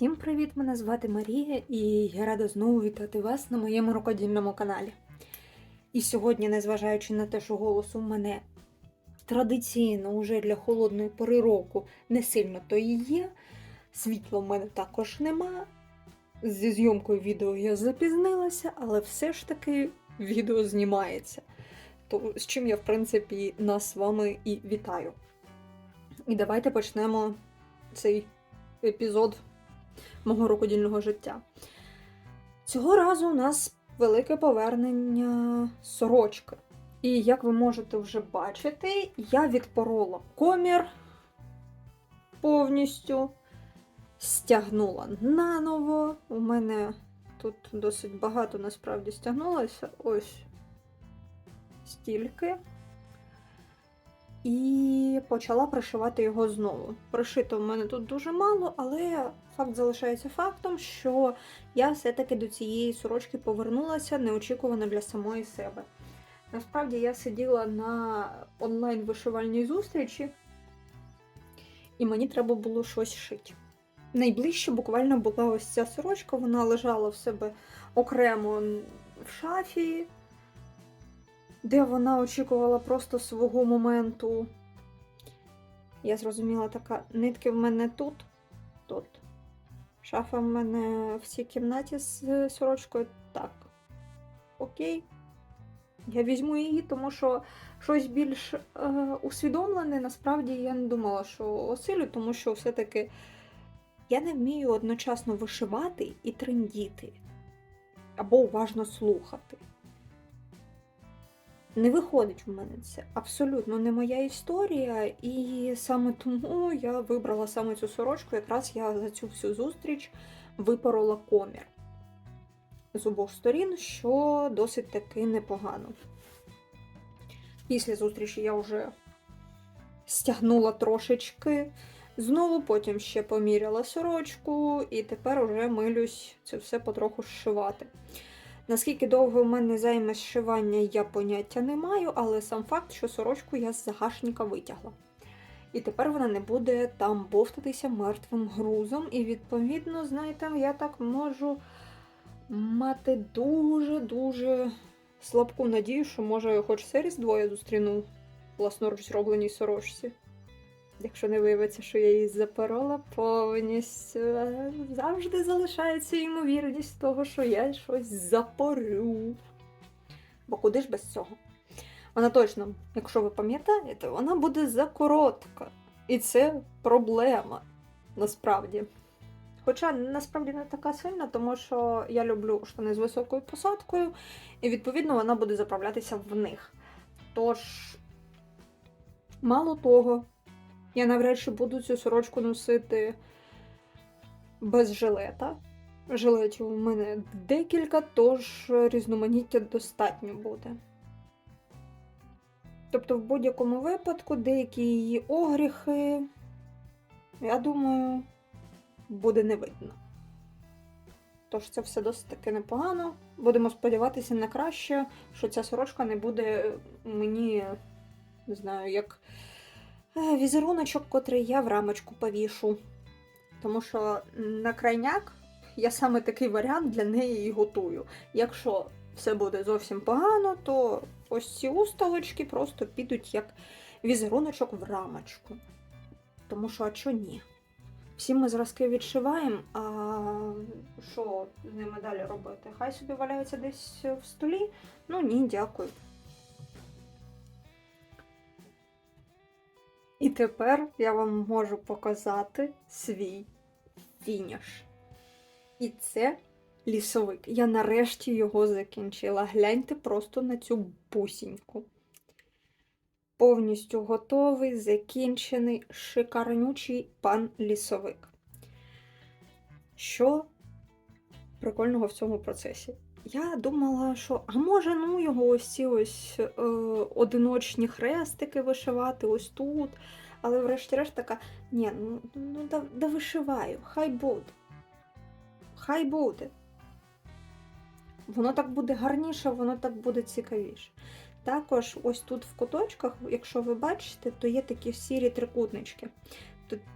Всім привіт! Мене звати Марія, і я рада знову вітати вас на моєму рукодільному каналі. І сьогодні, незважаючи на те, що голос у мене традиційно уже для холодної пори року не сильно то і є, світла в мене також нема. Зі зйомкою відео я запізнилася, але все ж таки відео знімається. То, з чим я, в принципі, нас з вами і вітаю. І давайте почнемо цей епізод мого рукодільного життя. Цього разу у нас велике повернення сорочки. І як ви можете вже бачити, я відпорола комір повністю, стягнула наново. У мене тут досить багато насправді стягнулося. Ось стільки. І почала пришивати його знову. Пришито в мене тут дуже мало, але факт залишається фактом, що я все-таки до цієї сорочки повернулася неочікувано для самої себе. Насправді я сиділа на онлайн-вишивальній зустрічі, і мені треба було щось шити. Найближче буквально була ось ця сорочка, вона лежала в себе окремо в шафі де вона очікувала просто свого моменту. Я зрозуміла, така нитки в мене тут, тут. Шафа в мене в цій кімнаті з сорочкою. Так. Окей. Я візьму її, тому що щось більш е, усвідомлене, насправді я не думала, що осилю, тому що все-таки я не вмію одночасно вишивати і трендіти. Або уважно слухати. Не виходить в мене це абсолютно не моя історія, і саме тому я вибрала саме цю сорочку. Якраз я за цю всю зустріч випорола комір з обох сторін, що досить таки непогано. Після зустрічі я вже стягнула трошечки, знову потім ще поміряла сорочку, і тепер уже милюсь це все потроху зшивати. Наскільки довго в мене займе зшивання, я поняття не маю, але сам факт, що сорочку я з загашника витягла. І тепер вона не буде там бовтатися мертвим грузом. І, відповідно, знаєте, я так можу мати дуже-дуже слабку надію, що, може, хоч серіс двоє зустріну власноруч зробленій сорочці. Якщо не виявиться, що я її запорола повністю, завжди залишається ймовірність того, що я щось запорю. Бо куди ж без цього? Вона точно, якщо ви пам'ятаєте, вона буде закоротка. І це проблема насправді. Хоча насправді не така сильна, тому що я люблю штани з високою посадкою, і відповідно вона буде заправлятися в них. Тож, мало того, я навряд чи буду цю сорочку носити без жилета. Жилетів у мене декілька, тож різноманіття достатньо буде. Тобто, в будь-якому випадку деякі її огріхи, я думаю, буде не видно. Тож це все досить таки непогано. Будемо сподіватися на краще, що ця сорочка не буде мені, не знаю, як візеруночок, котрий я в рамочку повішу. Тому що на крайняк я саме такий варіант для неї і готую. Якщо все буде зовсім погано, то ось ці устолочки просто підуть як візеруночок в рамочку. Тому що, а чо ні? Всі ми зразки відшиваємо, а що з ними далі робити? Хай собі валяються десь в столі? Ну ні, дякую. І тепер я вам можу показати свій фініш. І це лісовик. Я нарешті його закінчила. Гляньте просто на цю бусіньку. Повністю готовий, закінчений, шикарнючий пан лісовик. Що прикольного в цьому процесі? Я думала, що, а може, ну його ось ці ось е, одиночні хрестики вишивати ось тут. Але врешті-решт така, ні, ну ну да, да вишиваю, хай буде. Хай буде. Воно так буде гарніше, воно так буде цікавіше. Також ось тут в куточках, якщо ви бачите, то є такі сірі трикутнички.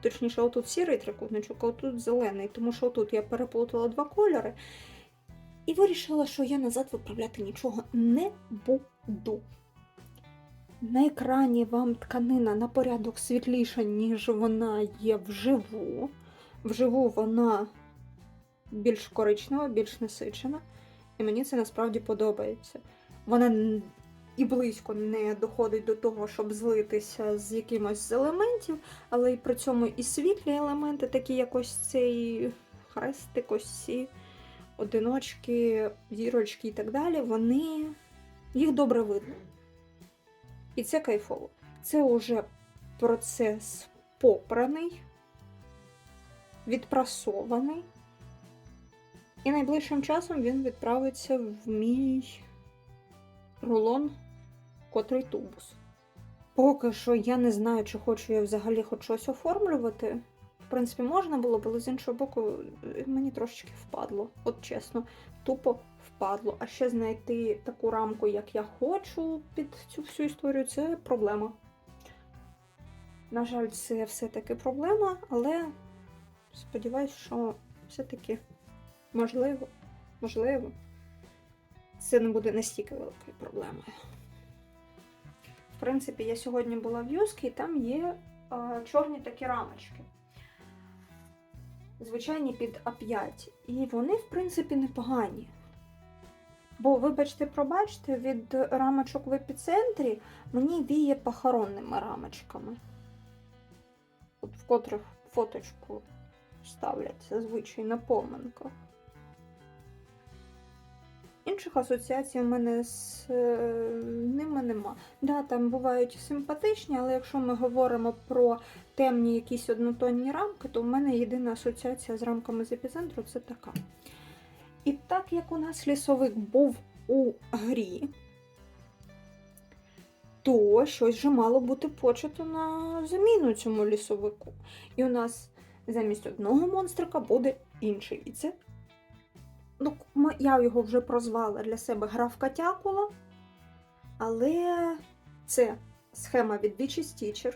точніше, отут сірий трикутничок, а отут зелений, тому що отут я переплутала два кольори. І вирішила, що я назад виправляти нічого не буду. На екрані вам тканина на порядок світліша, ніж вона є вживу. Вживу вона більш коричнева, більш насичена. І мені це насправді подобається. Вона і близько не доходить до того, щоб злитися з якимось з елементів, але й при цьому і світлі елементи, такі як ось цей хрестик, ось ці одиночки, зірочки і так далі, вони їх добре видно. І це кайфово. Це уже процес попраний, відпрасований. І найближчим часом він відправиться в мій рулон, котрий тубус. Поки що я не знаю, чи хочу я взагалі хоч щось оформлювати. Принципі, можна було але з іншого боку, е, мені трошечки впадло. От чесно, тупо впадло. А ще знайти таку рамку, як я хочу під цю всю історію, це проблема. На жаль, це все-таки проблема, але сподіваюсь, що все-таки можливо, можливо, це не буде настільки великою проблемою. В принципі, я сьогодні була в Юскі, і там є а, чорні такі рамочки. Звичайні під А5. І вони, в принципі, непогані. Бо, вибачте, пробачте, від рамочок в епіцентрі мені віє похоронними рамочками. От в котрих фоточку ставлять зазвичай на поминках. Інших асоціацій у мене з е, ними нема. Да, там бувають симпатичні, але якщо ми говоримо про темні якісь однотонні рамки, то в мене єдина асоціація з рамками з епіцентру це така. І так як у нас лісовик був у грі, то щось же мало бути почато на заміну цьому лісовику. І у нас замість одного монстрика буде інший. І це ну, я його вже прозвала для себе графка Тякула, але це схема від Witchy Stitcher.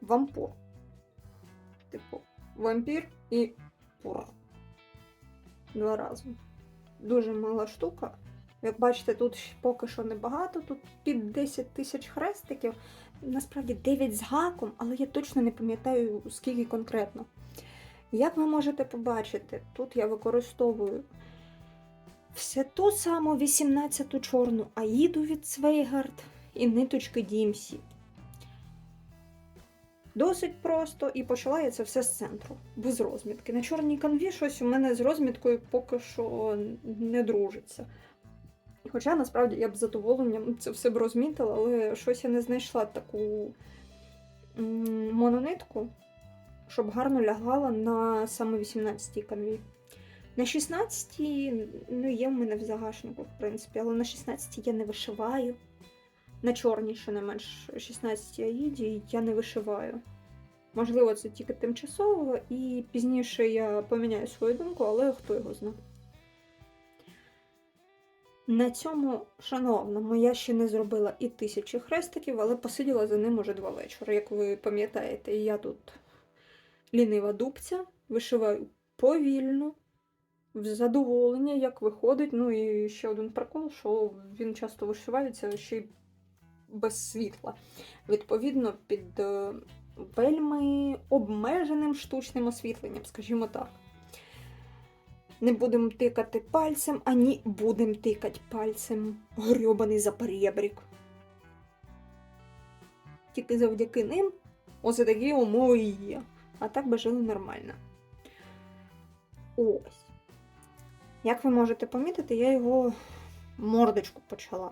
Вампур. Типу, вампір і пур. Два рази. Дуже мала штука. Як бачите, тут поки що небагато, тут під 10 тисяч хрестиків. Насправді 9 з гаком, але я точно не пам'ятаю, скільки конкретно. Як ви можете побачити, тут я використовую все ту саму 18-ту чорну аїду від Свейгард і ниточки DMC. Досить просто, і почала я це все з центру, без розмітки. На чорній канві щось у мене з розміткою поки що не дружиться. Хоча насправді я б з задоволенням це все б розмітила, але щось я не знайшла таку мононитку, щоб гарно лягала на саме 18-й канві. На 16-й, ну, є в мене в загашнику, в принципі, але на 16-й я не вишиваю. На чорній, що не менш 16-й аїді, я не вишиваю. Можливо, це тільки тимчасово, і пізніше я поміняю свою думку, але хто його знає. На цьому, шановному, я ще не зробила і тисячі хрестиків, але посиділа за ним уже два вечори. Як ви пам'ятаєте, я тут лінива дубця, вишиваю повільно, в задоволення, як виходить. Ну і ще один прикол, що він часто вишивається ще й без світла. Відповідно, під е, вельми обмеженим штучним освітленням, скажімо так. Не будемо тикати пальцем, ані будемо тикати пальцем. Грьобаний за перебрік. Тільки завдяки ним ось такі умови і є. А так би жили нормально. Ось. Як ви можете помітити, я його мордочку почала.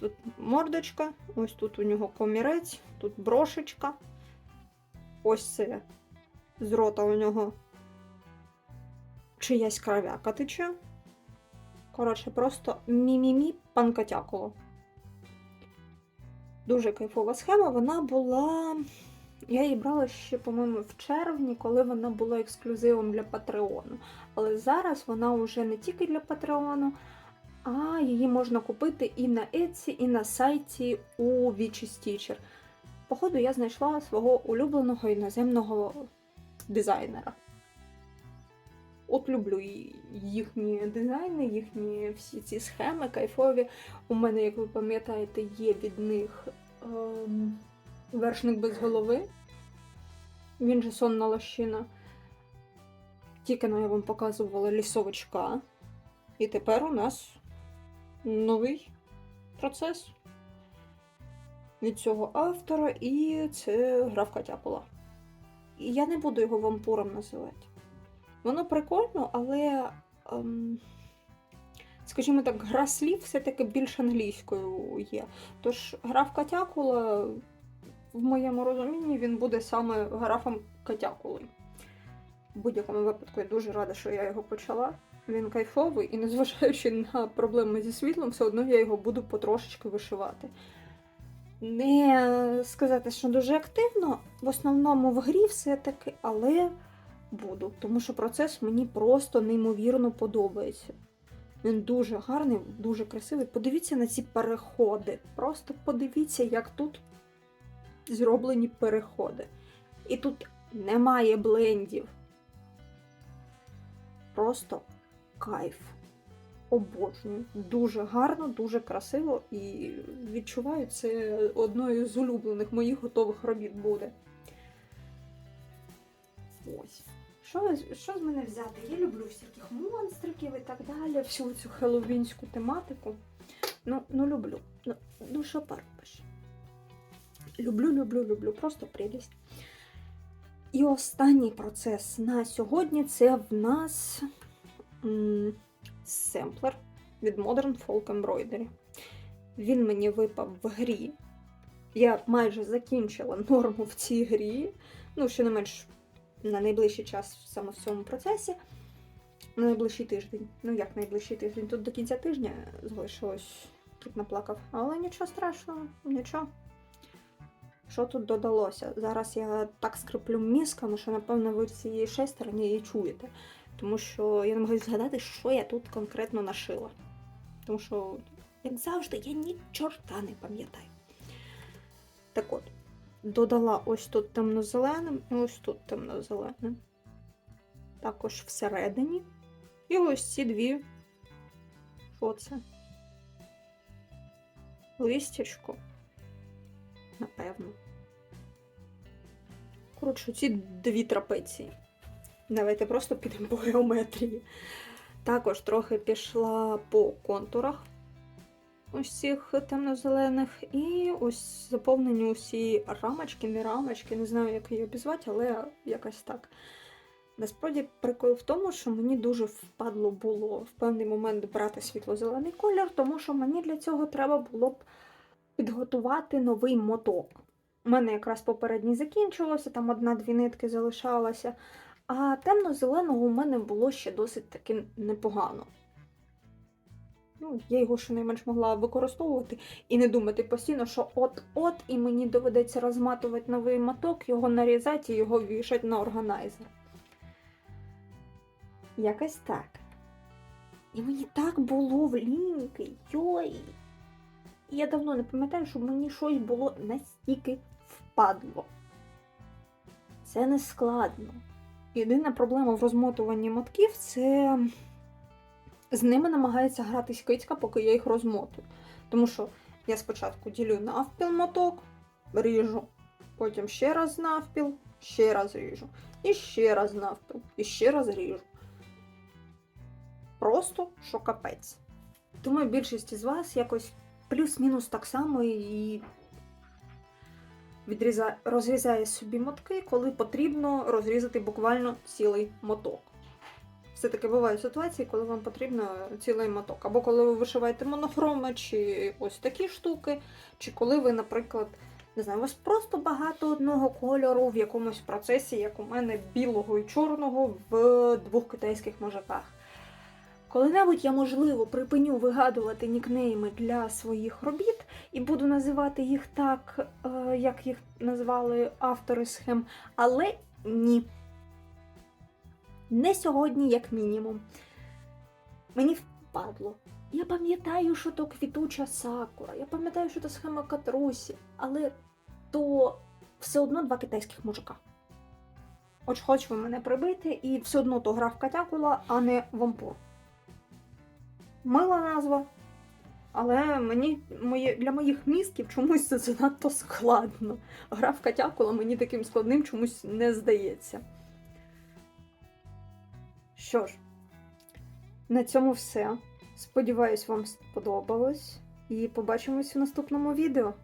Тут мордочка, ось тут у нього комірець, тут брошечка. Ось це з рота у нього чиясь кровяка тече. Коротше, просто мі-мі-мі панкотякуло. Дуже кайфова схема. Вона була. Я її брала ще, по-моєму, в червні, коли вона була ексклюзивом для Патреону. Але зараз вона вже не тільки для Патреону, а її можна купити і на Etsy, і на сайті у Witchy Stitcher. походу я знайшла свого улюбленого іноземного дизайнера. От люблю їхні дизайни, їхні всі ці схеми кайфові. У мене, як ви пам'ятаєте, є від них ем, вершник без голови. Він же сонна лощина. Тільки ну, я вам показувала лісовичка. І тепер у нас новий процес від цього автора, і це графка Тяпула. І я не буду його вампуром називати. Воно прикольно, але, ем, скажімо так, гра слів все-таки більш англійською є. Тож граф Катякула, в моєму розумінні, він буде саме графом Катякулою. В будь-якому випадку я дуже рада, що я його почала. Він кайфовий, і незважаючи на проблеми зі світлом, все одно я його буду потрошечки вишивати. Не сказати, що дуже активно, в основному в грі все-таки, але буду, тому що процес мені просто неймовірно подобається. Він дуже гарний, дуже красивий. Подивіться на ці переходи. Просто подивіться, як тут зроблені переходи. І тут немає блендів. Просто кайф. Обожнюю. Дуже гарно, дуже красиво і відчуваю, це одною з улюблених моїх готових робіт буде. Ось. Що, що з мене взяти? Я люблю всяких монстриків і так далі, всю цю хеллоуінську тематику. Ну, ну люблю. Ну, ну що поробиш? Люблю, люблю, люблю. Просто прелість. І останній процес на сьогодні це в нас семплер від Modern Folk Embroidery. Він мені випав в грі. Я майже закінчила норму в цій грі. Ну, ще не менш на найближчий час саме в цьому процесі. На найближчий тиждень. Ну, як найближчий тиждень? Тут до кінця тижня залишилось, тут наплакав. Але нічого страшного, нічого. Що тут додалося? Зараз я так скриплю мізками, що, напевно, ви в цій шестерні її чуєте. Тому що я не можу згадати, що я тут конкретно нашила. Тому що, як завжди, я ні чорта не пам'ятаю. Так от, додала ось тут темно-зеленим і ось тут темно-зеленим. Також всередині. І ось ці дві. Що це? Листячко. Напевно. Коротше, ці дві трапеції. Давайте просто підемо по геометрії. Також трохи пішла по контурах ось цих темно-зелених. І ось заповнені усі рамочки, не рамочки, не знаю, як її обізвати, але якось так. Насправді прикол в тому, що мені дуже впадло було в певний момент брати світло-зелений колір, тому що мені для цього треба було б підготувати новий моток. У мене якраз попередній закінчилося, там одна-дві нитки залишалася. А темно-зеленого у мене було ще досить таки непогано. Ну, я його щонайменш могла використовувати і не думати постійно, що от-от, і мені доведеться розматувати новий моток, його нарізати і його вішати на органайзер. Якось так. І мені так було в ліньки, йой. І я давно не пам'ятаю, щоб мені щось було настільки впадло. Це не складно. Єдина проблема в розмотуванні мотків це з ними намагається гратись кицька, поки я їх розмотую. Тому що я спочатку ділю навпіл моток, ріжу, потім ще раз навпіл, ще раз ріжу, і ще раз навпіл, і ще раз ріжу. Просто що капець. Думаю, більшість із вас якось плюс-мінус так само і відрізає, розрізає собі мотки, коли потрібно розрізати буквально цілий моток. Все-таки бувають ситуації, коли вам потрібно цілий моток. Або коли ви вишиваєте монохроми, чи ось такі штуки, чи коли ви, наприклад, не знаю, у вас просто багато одного кольору в якомусь процесі, як у мене білого і чорного в двох китайських можаках. Коли-небудь я, можливо, припиню вигадувати нікнейми для своїх робіт і буду називати їх так, е, як їх назвали автори схем, але ні. Не сьогодні, як мінімум. Мені впадло. Я пам'ятаю, що то квітуча сакура, я пам'ятаю, що то схема катрусі, але то все одно два китайських мужика. Хоч хоч ви мене прибити, і все одно то гра Катякула, а не вампур. Мила назва. Але мені моє, для моїх мізків чомусь це занадто складно. Гра в Катякула мені таким складним чомусь не здається. Що ж, на цьому все. Сподіваюсь, вам сподобалось. І побачимось у наступному відео.